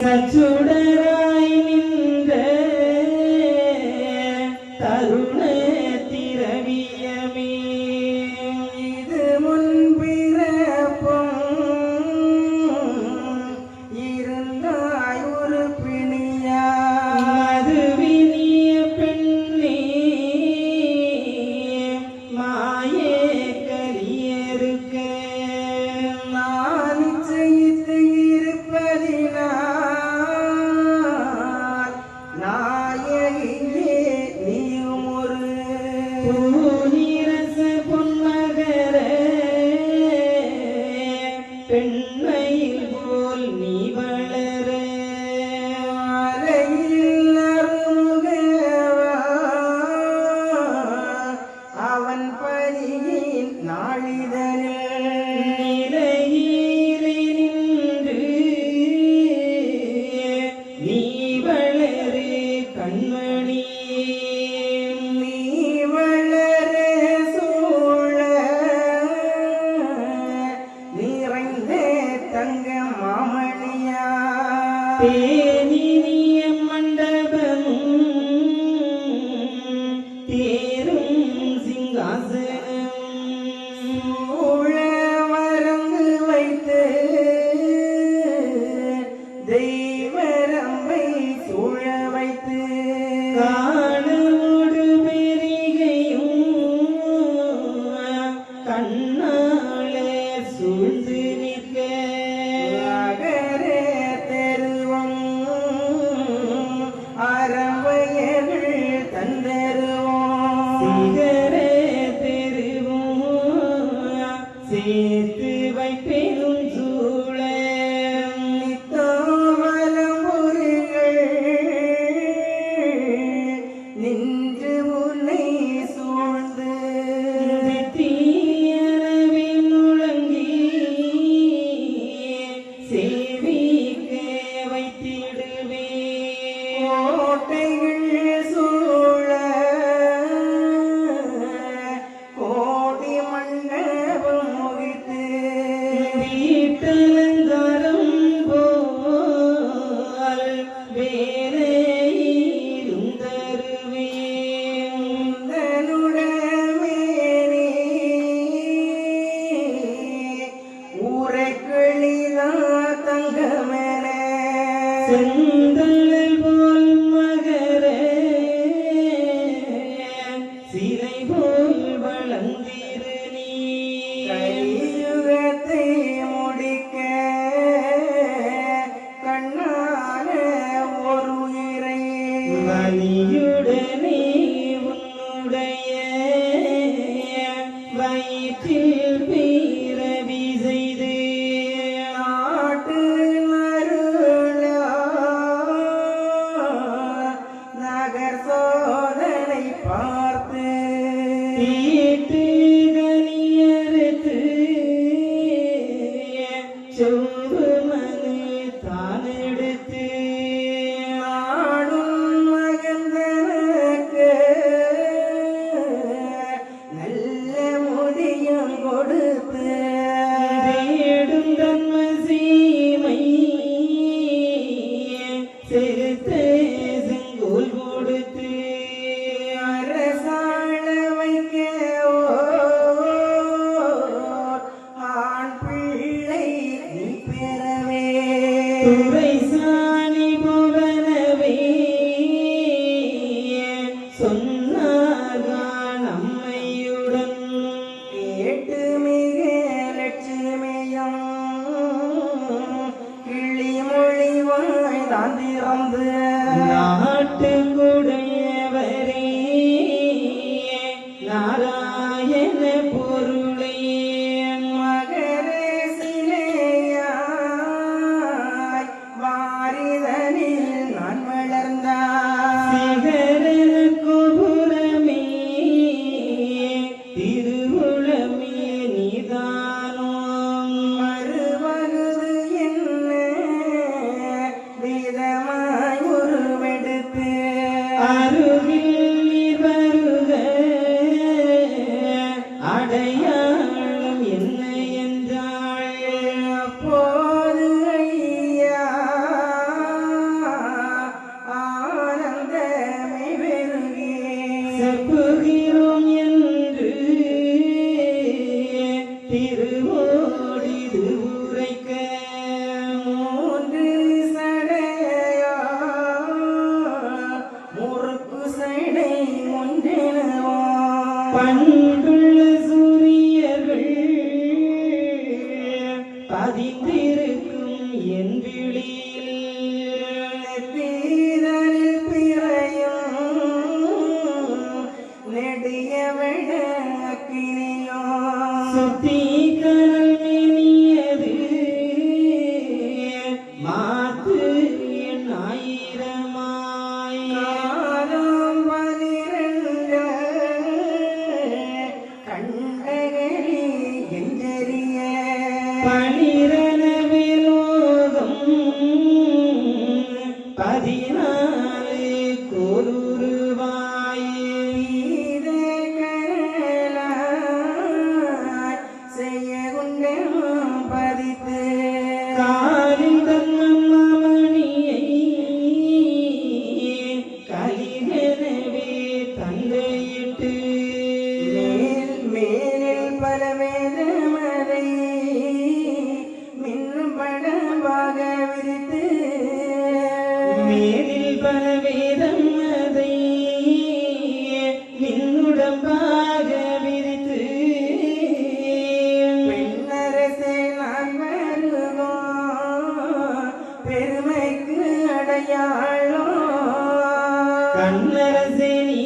Today. தங்க மாமணியா அருகில் சுத்தி கடல் மேனியது. மாத்து என் ஆயிரமாய். பனிரண்டு. கண்டகரி எங்கரிய பனிரண விரோதம். பலவேதமரை மின்னும் படமாக விரித்து மேலில் பலவேதம் அதை மின்னுடம்பாக விரித்து பெண்ணரசை நான் வருவோம் பெருமைக்கு அடையாளம். கண்ணரசை நீ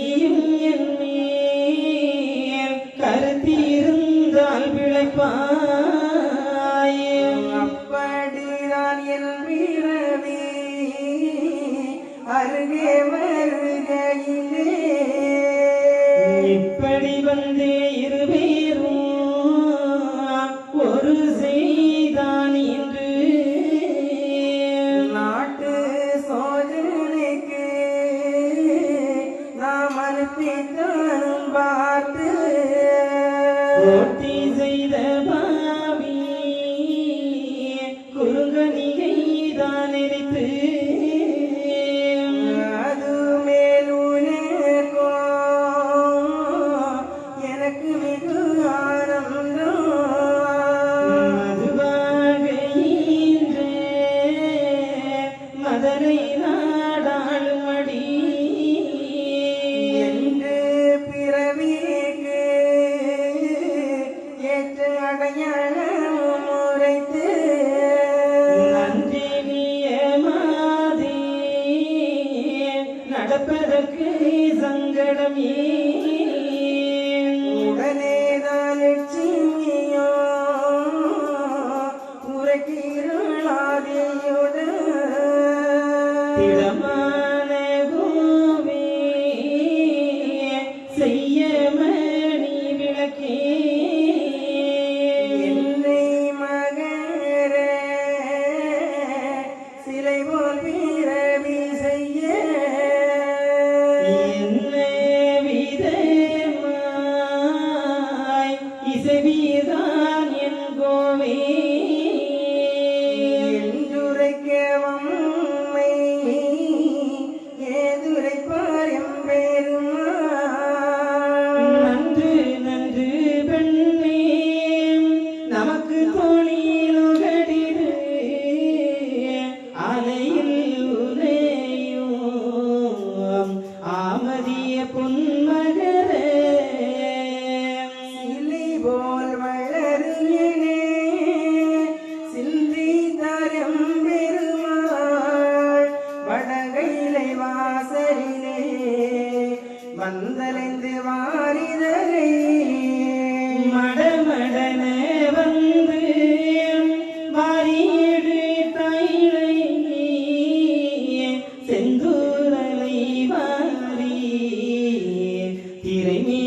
irem